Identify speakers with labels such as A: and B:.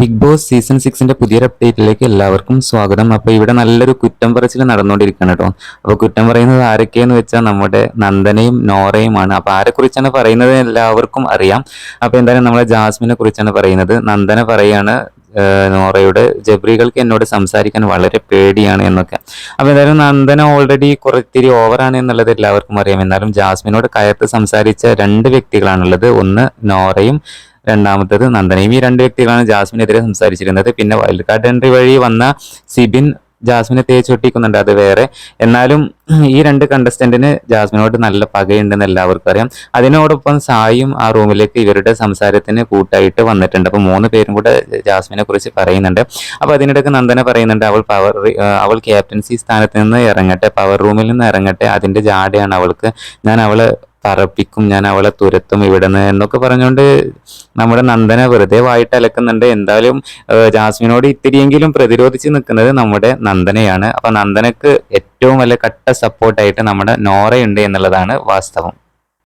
A: Big boss season സിക്സിന്റെ പുതിയൊരു അപ്ഡേറ്റിലേക്ക് എല്ലാവർക്കും സ്വാഗതം. അപ്പൊ ഇവിടെ നല്ലൊരു കുറ്റം പറച്ചിൽ നടന്നുകൊണ്ടിരിക്കുകയാണ് കേട്ടോ. അപ്പൊ കുറ്റം പറയുന്നത് ആരൊക്കെയെന്ന് വെച്ചാൽ നമ്മുടെ നന്ദനയും നോറയുമാണ്. അപ്പൊ ആരെ കുറിച്ചാണ് പറയുന്നത് എല്ലാവർക്കും അറിയാം. അപ്പൊ എന്തായാലും നമ്മളെ ജാസ്മിനെ കുറിച്ചാണ് പറയുന്നത്. നന്ദന പറയാണ് നോറയുടെ ജബ്രികൾക്ക് എന്നോട് സംസാരിക്കാൻ വളരെ പേടിയാണ് എന്നൊക്കെ. അപ്പൊ എന്തായാലും നന്ദന ഓൾറെഡി കുറത്തിരി ഓവറാണ് എന്നുള്ളത് എല്ലാവർക്കും അറിയാം. എന്നാലും ജാസ്മിനോട് കയർത്ത് സംസാരിച്ച രണ്ട് വ്യക്തികളാണുള്ളത്. ഒന്ന് നോറയും രണ്ടാമത്തത് നന്ദനയും ഈ രണ്ട് വ്യക്തികളാണ് ജാസ്മിനെതിരെ സംസാരിച്ചിരുന്നത്. പിന്നെ വൈൽഡ് കാർഡ് എൻട്രി വഴി വന്ന സിബിൻ ജാസ്മിനെ തേച്ചൊട്ടിക്കുന്നുണ്ട് അത് വേറെ. എന്നാലും ഈ രണ്ട് കണ്ടസ്റ്റന്റിന് ജാസ്മിനോട് നല്ല പകയുണ്ടെന്ന് എല്ലാവർക്കും അറിയാം. അതിനോടൊപ്പം സായും ആ റൂമിലേക്ക് ഇവരുടെ സംസാരത്തിന് കൂട്ടായിട്ട് വന്നിട്ടുണ്ട്. അപ്പോൾ മൂന്ന് പേരും കൂടെ ജാസ്മിനെ കുറിച്ച് പറയുന്നുണ്ട്. അപ്പോൾ അതിനിടയ്ക്ക് നന്ദന പറയുന്നുണ്ട് അവൾ പവർ അവൾ ക്യാപ്റ്റൻസി സ്ഥാനത്ത് നിന്ന് ഇറങ്ങട്ടെ. പവർ റൂമിൽ നിന്ന് ഇറങ്ങട്ടെ. അതിന്റെ ജാടയാണ് അവൾക്ക്. ഞാൻ അവളെ പറപ്പിക്കും ഞാൻ അവളെ തുരത്തും ഇവിടുന്ന് എന്നൊക്കെ പറഞ്ഞുകൊണ്ട് നമ്മുടെ നന്ദന വെറുതെ വായിട്ട് അലക്കുന്നുണ്ട്. എന്തായാലും ജാസ്മിനോട് ഇത്തിരിയെങ്കിലും പ്രതിരോധിച്ച് നിൽക്കുന്നത് നമ്മുടെ നന്ദനയാണ്. അപ്പൊ നന്ദനക്ക് ഏറ്റവും വലിയ കട്ട സപ്പോർട്ടായിട്ട് നമ്മുടെ നോറയുണ്ട് എന്നുള്ളതാണ് വാസ്തവം.